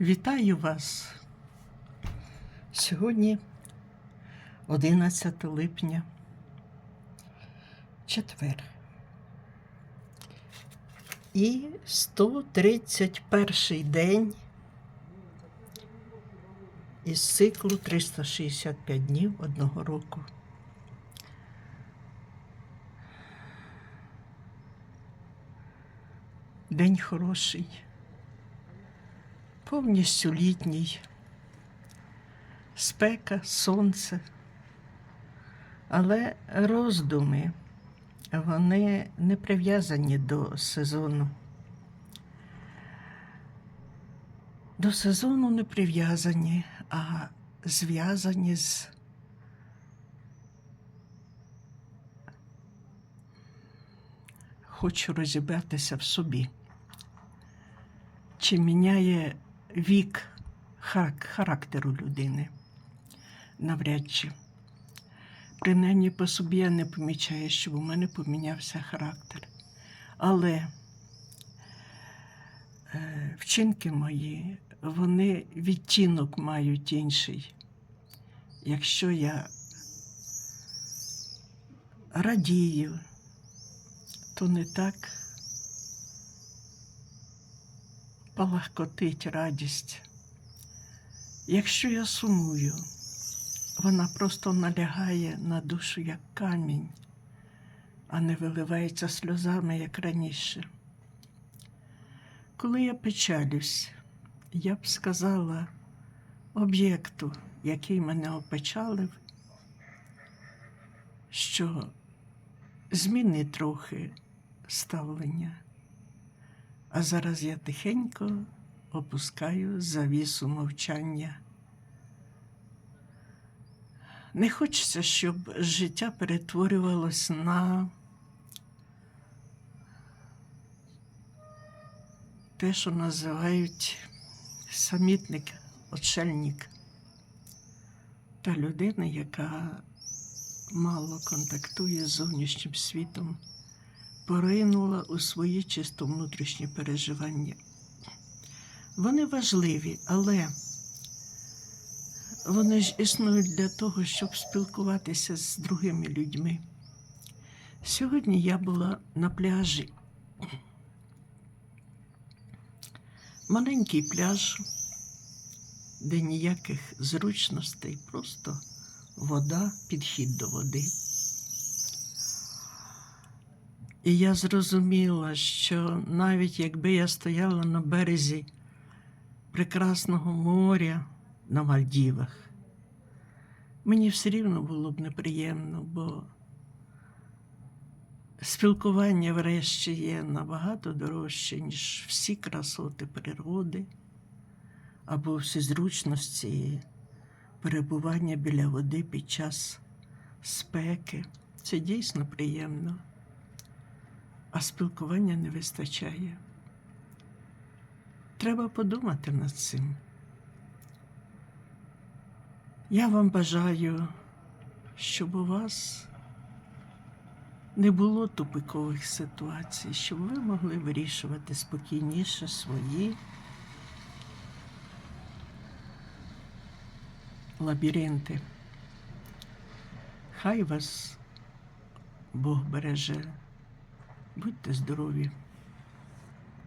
Вітаю вас. Сьогодні 11 липня, четвер. І 131 день із циклу 365 днів одного року. День хороший повністю літній. Спека, сонце. Але роздуми вони не прив'язані до сезону. До сезону не прив'язані, а зв'язані з хочу розібратися в собі. Чи міняє вік характеру людини? Навряд чи. Принаймні по собі я не помічаю, що у мене помінявся характер. Але е, вчинки мої, вони відтінок мають інший. Якщо я радію, то не так палахкотить радість. Якщо я сумую, вона просто налягає на душу як камінь, а не виливається сльозами, як раніше. Коли я печалюсь, я б сказала об'єкту, який мене опечалив, що зміни трохи ставлення. А зараз я тихенько опускаю завісу мовчання. Не хочеться, щоб життя перетворювалось на те, що називають самітник, отшельник. Та людина, яка мало контактує з зовнішнім світом, поринула у свої чисто внутрішні переживання. Вони важливі, але вони ж існують для того, щоб спілкуватися з другими людьми. Сьогодні я була на пляжі. Маленький пляж, де ніяких зручностей, просто вода, підхід до води. І я зрозуміла, що навіть якби я стояла на березі прекрасного моря на Мальдівах, мені все рівно було б неприємно, бо спілкування врешті є набагато дорожче, ніж всі красоти природи або всі зручності перебування біля води під час спеки. Це дійсно приємно а спілкування не вистачає. Треба подумати над цим. Я вам бажаю, щоб у вас не було тупикових ситуацій, щоб ви могли вирішувати спокійніше свої лабіринти. Хай вас Бог береже. Будьте здорові!